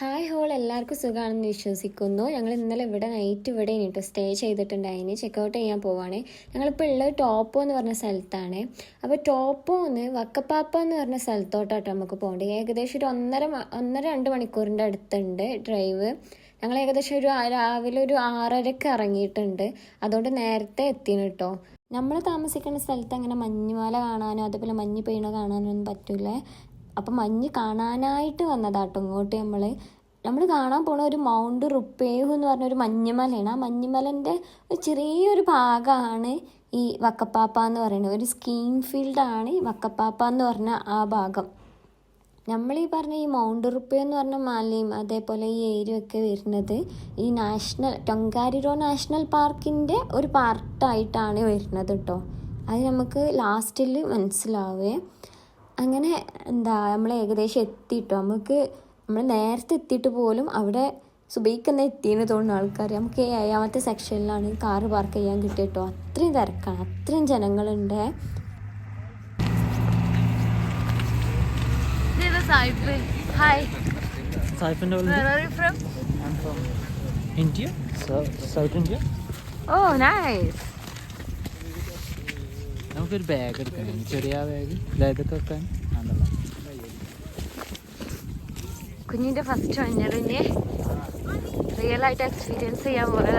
Hi whole എല്ലാവർക്കും സുഖമാണെന്ന് വിശ്വസിക്കുന്നു. ഞങ്ങൾ ഇന്നലെ ഇവിടെ നൈറ്റ് ഇവിടെ കേട്ടോ സ്റ്റേ ചെയ്തിട്ടുണ്ടായിന് ചെക്കൗട്ട് ചെയ്യാൻ പോവാണ്. ഞങ്ങളിപ്പോൾ ഉള്ളത് ടോപ്പോ എന്ന് പറഞ്ഞ സ്ഥലത്താണ്. അപ്പോൾ ടോപ്പോ എന്ന് വക്കപ്പാപ്പ എന്ന് പറഞ്ഞ സ്ഥലത്തോട്ടാട്ടോ നമുക്ക് പോകേണ്ടത്. ഏകദേശം ഒരു ഒന്നര ഒന്നര രണ്ട് മണിക്കൂറിന്റെ അടുത്തുണ്ട് ഡ്രൈവ് ഞങ്ങൾ ഏകദേശം ഒരു രാവിലെ ഒരു ആറരക്ക് ഇറങ്ങിയിട്ടുണ്ട്. അതുകൊണ്ട് നേരത്തെ എത്തിന് കേട്ടോ. നമ്മൾ താമസിക്കുന്ന സ്ഥലത്ത് അങ്ങനെ മഞ്ഞുമാല കാണാനോ അതേപോലെ മഞ്ഞ് പെയ്യണോ കാണാനോ ഒന്നും പറ്റില്ല അപ്പം മഞ്ഞ് കാണാനായിട്ട് വന്നതാട്ടോ ഇങ്ങോട്ട് നമ്മൾ നമ്മൾ കാണാൻ പോണ ഒരു മൗണ്ട് റുപ്പേഹു എന്ന് പറഞ്ഞ ഒരു മഞ്ഞുമലയാണ്. ആ മഞ്ഞുമലന്റെ ഒരു ചെറിയൊരു ഭാഗമാണ് ഈ വക്കപ്പാപ്പ എന്ന് പറയുന്നത്. ഒരു സ്കീയിങ് ഫീൽഡാണ് ഈ വക്കപ്പാപ്പ എന്ന് പറഞ്ഞ ആ ഭാഗം. നമ്മൾ ഈ പറഞ്ഞ ഈ മൗണ്ട് റുപ്പേ എന്ന് പറഞ്ഞ മലയും അതേപോലെ ഈ ഏരിയ ഒക്കെ വരുന്നത് ഈ നാഷണൽ ടൊങ്കാരിറോ നാഷണൽ പാർക്കിന്റെ ഒരു പാർട്ടായിട്ടാണ് വരുന്നത് കേട്ടോ അത് നമുക്ക് ലാസ്റ്റിൽ മനസ്സിലാവേ. അങ്ങനെ എന്താ നമ്മൾ ഏകദേശം എത്തിയിട്ടോ നമുക്ക് നമ്മൾ നേരത്തെ എത്തിയിട്ട് പോലും അവിടെ സുബൈക്ക് തന്നെ എത്തിയെന്ന് തോന്നുന്നു ആൾക്കാർ നമുക്ക് ഈ ഏഴാമത്തെ സെക്ഷനിലാണ് കാറ് പാർക്ക് ചെയ്യാൻ കിട്ടിയിട്ടോ അത്രയും തിരക്കാണ് അത്രയും ജനങ്ങളുണ്ട് ഓ nice Saifin. Hi. Saifin only. Where are you from? I'm from India, so, South India. Oh, nice. നമുക്കൊരു ബാഗ് എടുക്കണം. ചെറിയ ബാഗ് ലെതൊക്കെ വെക്കാൻ. ആണല്ലോ കുഞ്ഞിന്റെ ഫസ്റ്റ് മഞ്ഞളിനെ റിയൽ ആയിട്ട് എക്സ്പീരിയൻസ് ചെയ്യാൻ പോലെ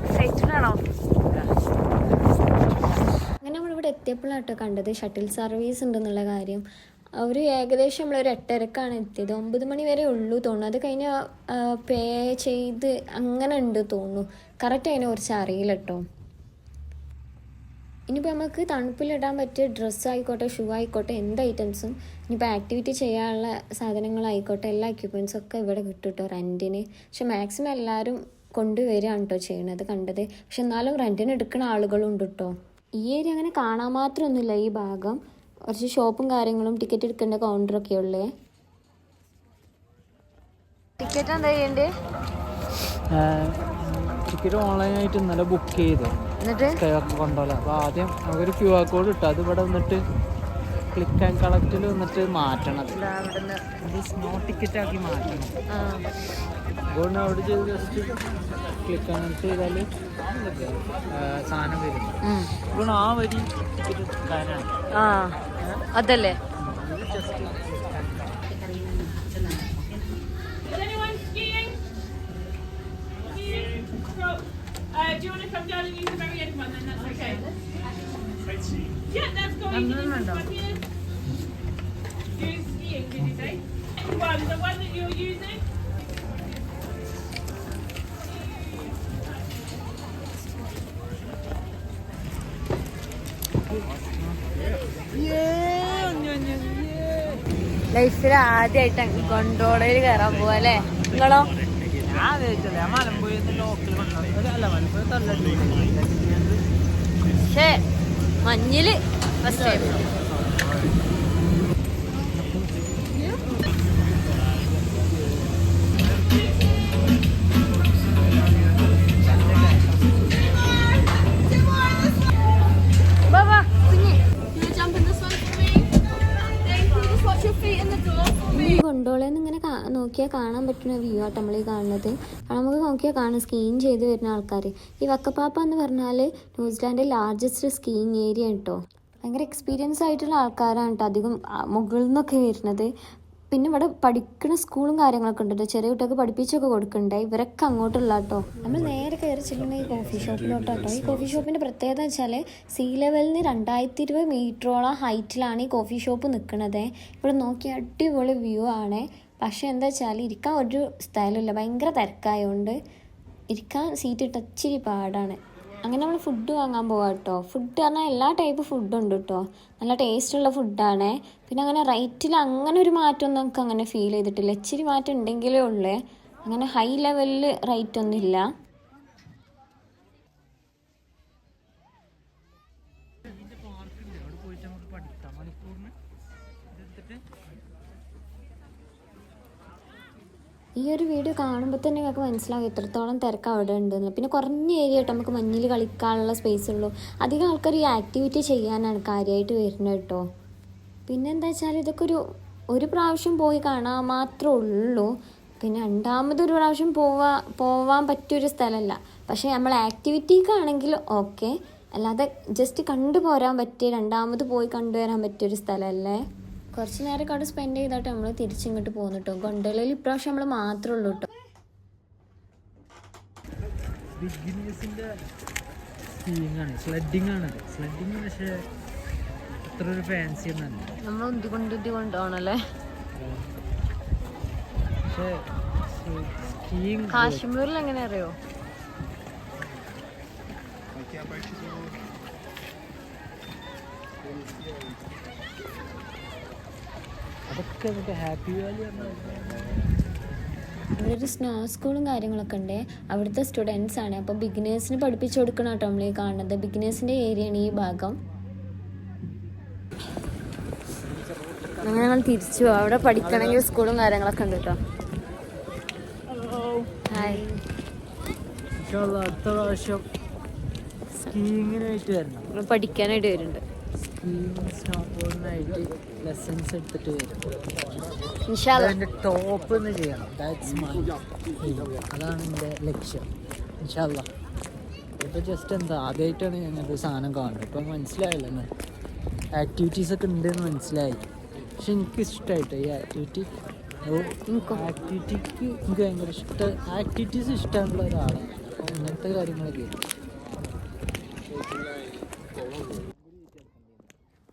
എക്സൈറ്റഡ് ആണോ? അങ്ങനെ നമ്മളിവിടെ എത്തിയപ്പോഴാട്ടോ കണ്ടത് ഷട്ടിൽ സർവീസ് ഉണ്ടെന്നുള്ള കാര്യം. അവർ ഏകദേശം നമ്മളൊരു എട്ടരക്കാണ് എത്തിയത്. ഒമ്പത് മണി വരെ ഉള്ളൂ തോന്നുന്നു. അത് കഴിഞ്ഞ് പേ ചെയ്ത് അങ്ങനെ ഉണ്ട് തോന്നുന്നു. കറക്റ്റ് അതിനെ കുറിച്ച് അറിയില്ല കേട്ടോ ഇനിയിപ്പോൾ നമുക്ക് തണുപ്പിലിടാൻ പറ്റിയ ഡ്രസ്സ് ആയിക്കോട്ടെ ഷൂ ആയിക്കോട്ടെ എന്ത് ഐറ്റംസും ഇനിയിപ്പോൾ ആക്ടിവിറ്റി ചെയ്യാനുള്ള സാധനങ്ങളായിക്കോട്ടെ എല്ലാ എക്യുപ്മെൻസും ഒക്കെ ഇവിടെ കിട്ടും കേട്ടോ റെന്റിന് പക്ഷെ മാക്സിമം എല്ലാവരും കൊണ്ടുവരികയാണ് കേട്ടോ ചെയ്യണത് കണ്ടത്. പക്ഷെ എന്നാലും റെന്റിന് എടുക്കുന്ന ആളുകളുണ്ട് കേട്ടോ ഈ ഏരിയ അങ്ങനെ കാണാൻ മാത്രമൊന്നുമില്ല ഈ ഭാഗം. കുറച്ച് ഷോപ്പും കാര്യങ്ങളും ടിക്കറ്റ് എടുക്കേണ്ട കൗണ്ടറൊക്കെ ഉള്ളേ. ടിക്കറ്റ് എന്താ ചെയ്യണ്ടേ? ടിക്കറ്റ് ഓൺലൈനായിട്ട് ഇന്നലെ ബുക്ക് ചെയ്തു. കൊണ്ടുപോല അപ്പോൾ ആദ്യം നമുക്കൊരു ക്യു ആർ കോഡ് ഇട്ടു. അത് ഇവിടെ വന്നിട്ട് ക്ലിക്ക് ആൻഡ് കളക്റ്റിൽ വന്നിട്ട് മാറ്റണത്. സ്നോ ടിക്കറ്റ് ആക്കി മാറ്റണം. ആ. അതുകൊണ്ട് അവിടെ ചെയ്ത് ജസ്റ്റ് ക്ലിക്ക് ആൻഡ് ചെയ്താൽ സാധനം വരും. അതുകൊണ്ട് ആ വരി അതല്ലേ? ഇത് uh, do you want to come down and use the very end one then? That's okay. Yeah, that's going to be the one here. Use skiing, did you say? One, the one that you're using? ലൈഫിൽ ആദ്യമായിട്ട് കൊണ്ടോളയിൽ കയറാൻ പോവാ അല്ലേ നിങ്ങളോ ഞാൻ പക്ഷേ മഞ്ഞിൽ first time നിന്ന് ഇങ്ങനെ നോക്കിയാൽ കാണാൻ പറ്റുന്ന വ്യൂ ആട്ടോ നമ്മൾ ഈ കാണുന്നത് നമുക്ക് നോക്കിയാൽ കാണാം സ്കീയിങ് ചെയ്ത് വരുന്ന ആൾക്കാർ ഈ വക്കപ്പാപ്പ എന്ന് പറഞ്ഞാൽ ന്യൂസിലാൻഡിലെ ലാർജസ്റ്റ് സ്കീയിങ് ഏരിയ കേട്ടോ ഭയങ്കര എക്സ്പീരിയൻസ് ആയിട്ടുള്ള ആൾക്കാരാണ് കേട്ടോ അധികം മുകളിൽ നിന്നൊക്കെ വരുന്നത്. പിന്നെ ഇവിടെ പഠിക്കുന്ന സ്കൂളും കാര്യങ്ങളൊക്കെ ഉണ്ട് ചെറിയ കുട്ടികൾക്ക് പഠിപ്പിച്ചൊക്കെ കൊടുക്കണ്ടേ? ഇവരൊക്കെ അങ്ങോട്ടുള്ള കേട്ടോ നമ്മൾ നേരെ കയറി ചെല്ലുന്ന ഈ കോഫി ഷോപ്പിലോട്ട് കേട്ടോ ഈ കോഫി ഷോപ്പിന്റെ പ്രത്യേകത വെച്ചാൽ സീ ലെവലിന് രണ്ടായിരത്തി ഇരുപത് മീറ്ററോളം ഹൈറ്റിലാണ് ഈ കോഫി ഷോപ്പ് നിൽക്കുന്നത് ഇവിടെ നോക്കി അടിപൊളി വ്യൂ ആണ്. പക്ഷേ എന്താ വെച്ചാൽ ഇരിക്കാൻ ഒരു സ്ഥലമില്ല ഭയങ്കര തിരക്കായതുകൊണ്ട് ഇരിക്കാൻ സീറ്റ് ഇട്ട് ഇച്ചിരി പാടാണ്. അങ്ങനെ നമ്മൾ ഫുഡ് വാങ്ങാൻ പോവാം കേട്ടോ ഫുഡ് പറഞ്ഞാൽ എല്ലാ ടൈപ്പ് ഫുഡും ഉണ്ട് കേട്ടോ നല്ല ടേസ്റ്റുള്ള ഫുഡാണ് പിന്നെ അങ്ങനെ റേറ്റിൽ അങ്ങനെ ഒരു മാറ്റമൊന്നും നമുക്ക് അങ്ങനെ ഫീൽ ചെയ്തിട്ടില്ല. ഇച്ചിരി മാറ്റം ഉണ്ടെങ്കിലേ ഉള്ളേ. അങ്ങനെ ഹൈ ലെവലിൽ റേറ്റ് ഒന്നും ഈ ഒരു വീഡിയോ കാണുമ്പോൾ തന്നെ ഞങ്ങൾക്ക് മനസ്സിലാവും എത്രത്തോളം തിരക്ക് അവിടെ ഉണ്ടെന്ന്. പിന്നെ കുറഞ്ഞ ഏരിയ കേട്ടോ നമുക്ക് മഞ്ഞിൽ കളിക്കാനുള്ള സ്പേസ് ഉള്ളൂ. അധികം ആൾക്കാർ ഈ ആക്ടിവിറ്റി ചെയ്യാനാണ് കാര്യമായിട്ട് വരുന്നത് കേട്ടോ. പിന്നെ എന്താ വെച്ചാൽ ഇതൊക്കെ ഒരു ഒരു പ്രാവശ്യം പോയി കാണാൻ മാത്രമേ ഉള്ളൂ. പിന്നെ രണ്ടാമതൊരു പ്രാവശ്യം പോവാ പോവാൻ പറ്റിയൊരു സ്ഥലമല്ല പക്ഷേ നമ്മൾ ആക്ടിവിറ്റിക്കാണെങ്കിൽ ഓക്കെ അല്ലാതെ ജസ്റ്റ് കണ്ടു പോരാൻ പറ്റിയ രണ്ടാമത് പോയി കണ്ടുവരാൻ പറ്റിയൊരു സ്ഥലമല്ലേ കുറച്ച് നേരം അവിടെ സ്പെൻഡ് ചെയ്തിട്ട് നമ്മൾ തിരിച്ചിങ്ങോട്ട് പോകുന്നു കേട്ടോ ഗൊണ്ടലയിൽ ഇപ്രാവശ്യം നമ്മൾ മാത്രമേ ഉള്ളൂ കേട്ടോ സ്കീയിങ് ആണ്. സ്ലഡിങ് ആണ് സ്ലഡിങ് പക്ഷേ അത്ര ഒരു ഫാൻസി ഒന്നല്ല നമ്മൾ പക്ഷേ സ്കീയിങ് കാശ്മീരിൽ എങ്ങനെ അറിയോ? അതൊക്കെ നമുക്ക് ഹാപ്പി വാലി ഇവിടെ ഒരു സ്നോ സ്കൂളും കാര്യങ്ങളൊക്കെ ഉണ്ട്. അവിടുത്തെ സ്റ്റുഡൻസ് ആണ്. അപ്പോൾ ബിഗിനേഴ്സിന് പഠിപ്പിച്ചു കൊടുക്കണം കേട്ടോ നമ്മൾ ഈ കാണുന്നത് ബിഗിനേഴ്സിന്റെ ഏരിയയാണ് ഈ ഭാഗം. അങ്ങനെ ഞങ്ങൾ തിരിച്ചു അവിടെ പഠിക്കണമെങ്കിൽ സ്കൂളും കാര്യങ്ങളൊക്കെ ഉണ്ട് കേട്ടോ ഹായ് അടുത്ത പ്രാവശ്യം പഠിക്കാനായിട്ട് വരുന്നുണ്ട്. ലെസൺസ് എടുത്തിട്ട് വരും. അതിന്റെ ടോപ്പ് ചെയ്യണം. ദാറ്റ്സ് മൈ അതാണ് എന്റെ ലക്ഷ്യം. ഇൻഷാല്ല. ഇപ്പോൾ ജസ്റ്റ് എന്താ ആദ്യമായിട്ടാണ് ഞങ്ങൾക്ക് സാധനം കാണുന്നത്. ഇപ്പം മനസ്സിലായല്ലോ ആക്ടിവിറ്റീസ് ഒക്കെ ഉണ്ടെന്ന് മനസ്സിലായി. പക്ഷെ എനിക്ക് ഇഷ്ടമായിട്ട് ഈ ആക്ടിവിറ്റി ആക്ടിവിറ്റിക്ക് എനിക്ക് ഭയങ്കര ഇഷ്ടം ആക്ടിവിറ്റീസ് ഇഷ്ടമുള്ള ഒരാളാണ്. അപ്പോൾ ഇങ്ങനത്തെ കാര്യങ്ങളൊക്കെ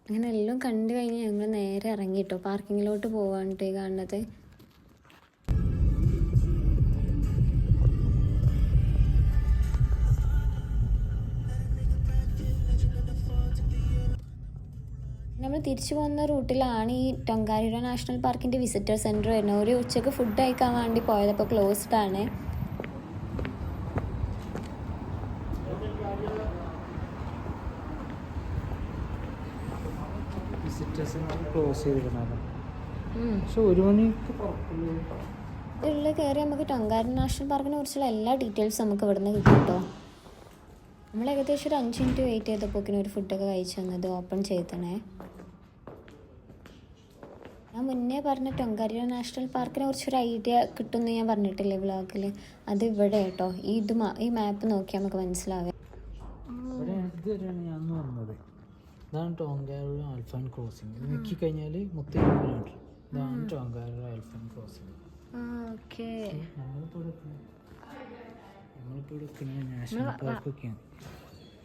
അങ്ങനെ എല്ലാം കണ്ടു കഴിഞ്ഞ് ഞങ്ങൾ നേരെ ഇറങ്ങി കേട്ടോ പാർക്കിങ്ങിലോട്ട് പോവാണ് ഈ കാണുന്നത്. നമ്മൾ തിരിച്ചു പോകുന്ന റൂട്ടിലാണ് ഈ ടൊങ്കാരിയുടെ നാഷണൽ പാർക്കിന്റെ വിസിറ്റർ സെന്റർ വരുന്നത്. ഒരു ഉച്ചയ്ക്ക് ഫുഡ് കഴിക്കാൻ വേണ്ടി പോയത് അപ്പോൾ ക്ലോസ്ഡ് ആണ്. ക്ലോസ് ചെയ്തിരുന്നത്. പക്ഷെ ഒരു മണിക്ക് ഉള്ളിൽ കയറി നമുക്ക് ടൊങ്കാരി നാഷണൽ പാർക്കിനെ കുറിച്ചുള്ള എല്ലാ ഡീറ്റെയിൽസും നമുക്ക് ഇവിടെ നിന്ന് കിട്ടും കേട്ടോ നമ്മൾ ഏകദേശം ഒരു അഞ്ച് മിനിറ്റ് വെയിറ്റ് ചെയ്തപ്പോക്കിന് ഒരു ഫുഡൊക്കെ കഴിച്ചു തന്നത് ഓപ്പൺ ചെയ്തണേ ഞാൻ മുന്നേ പറഞ്ഞ ടൊങ്കാരി നാഷണൽ പാർക്കിനെ കുറിച്ചൊരു ഐഡിയ കിട്ടുമെന്ന് ഞാൻ പറഞ്ഞിട്ടില്ലേ വ്ളോഗിൽ അത് ഇവിടെ കേട്ടോ. ഈ ഇത് ഈ മാപ്പ് നോക്കിയാൽ നമുക്ക് മനസ്സിലാവേ ഞാൻ വന്നത്? ഇതാണ് ടോങ്കാരുടെ ആൽഫാൻ ക്രോസിങ് ഇത് നോക്കി കഴിഞ്ഞാൽ മുപ്പത്തി കിലോമീറ്റർ ഇതാണ് ടോങ്കാരുടെ ആൽഫാൻ നമ്മളിപ്പോൾ നമ്മളിപ്പോൾ എത്തുന്നത് നാഷണൽ പാർക്കൊക്കെയാണ്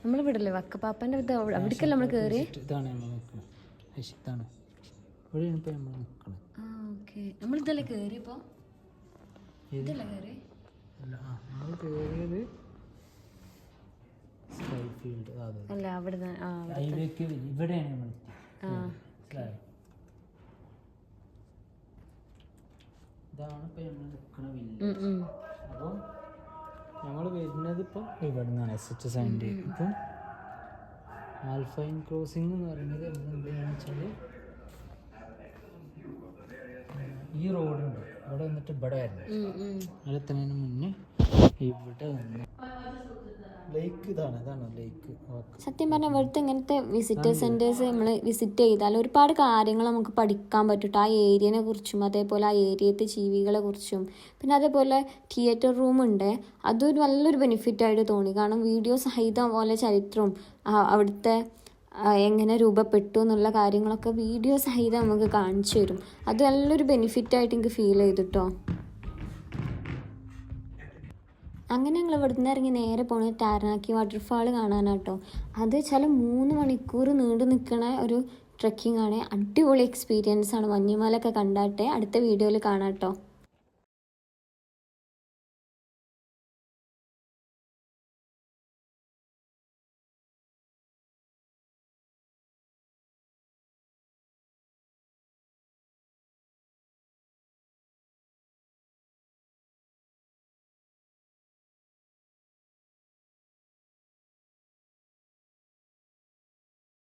നമ്മൾ വിടല്ലേ? വക്കപ്പാപ്പന്റെ ഇത് അവിടെ അവിടേക്കല്ല നമ്മൾ കയറി ഇതാണ് നമ്മൾ നിൽക്കുന്നത്. ഇതാണ്. ഇവിടെയാണ് ഇപ്പോൾ നമ്മൾ നിൽക്കുന്നത്. ഓക്കെ. ഇതല്ലേ കയറി അല്ല ആ നമ്മൾ കയറിയത് സ്കൈ ഫീൽഡ് അതെ അല്ല അവിടെ ആ ഹൈവേക്ക് ഇവിടെയാണ് നമ്മൾ മനസ്സിലായോ? ഇതാണ് ഇപ്പൊ നമ്മൾ നിൽക്കണ വില്ല അപ്പം ഞങ്ങൾ വരുന്നത് ഇപ്പം ഇവിടെ നിന്നാണ് എസ് എച്ച് സെവന്റി ഇപ്പം ആൽഫൈൻ ക്രോസിംഗ് എന്ന് പറയുന്നത് വെച്ചാൽ ഈ റോഡുണ്ട് ഇവിടെ വന്നിട്ട് ഇവിടെ വരണം. ഇവിടെ എത്തുന്നതിന് മുന്നേ ഇവിടെ വന്ന് ലേക്ക് ഇതാണ് ഇതാണ് ലേക്ക് സത്യം പറഞ്ഞാൽ ഇവിടുത്തെ ഇങ്ങനത്തെ വിസിറ്റർ സെന്റേഴ്സ് നമ്മൾ വിസിറ്റ് ചെയ്താൽ ഒരുപാട് കാര്യങ്ങൾ നമുക്ക് പഠിക്കാൻ പറ്റും ആ ഏരിയനെ കുറിച്ചും അതേപോലെ ആ ഏരിയത്തെ ജീവികളെ കുറിച്ചും. പിന്നെ അതേപോലെ തിയേറ്റർ റൂം ഉണ്ട്. അതൊരു നല്ലൊരു ബെനിഫിറ്റ് ആയിട്ട് തോന്നി. കാരണം വീഡിയോ സഹിതം പോലെ ചരിത്രവും അവിടുത്തെ എങ്ങനെ രൂപപ്പെട്ടു എന്നുള്ള കാര്യങ്ങളൊക്കെ വീഡിയോ സഹിതം നമുക്ക് കാണിച്ചു തരും. അത് നല്ലൊരു ബെനിഫിറ്റ് ആയിട്ട് എനിക്ക് ഫീൽ ചെയ്തു കേട്ടോ അങ്ങനെ ഞങ്ങൾ ഇവിടുന്ന് ഇറങ്ങി നേരെ പോണത് ടാരനാക്കി വാട്ടർഫാൾ കാണാനാട്ടോ. അത് ചില മൂന്ന് മണിക്കൂർ നീണ്ടു നിൽക്കണ ഒരു ട്രക്കിംഗ് ആണ്. അടിപൊളി എക്സ്പീരിയൻസ് ആണ്. മഞ്ഞുമലൊക്കെ കണ്ടാട്ടെ. അടുത്ത വീഡിയോയിൽ കാണാം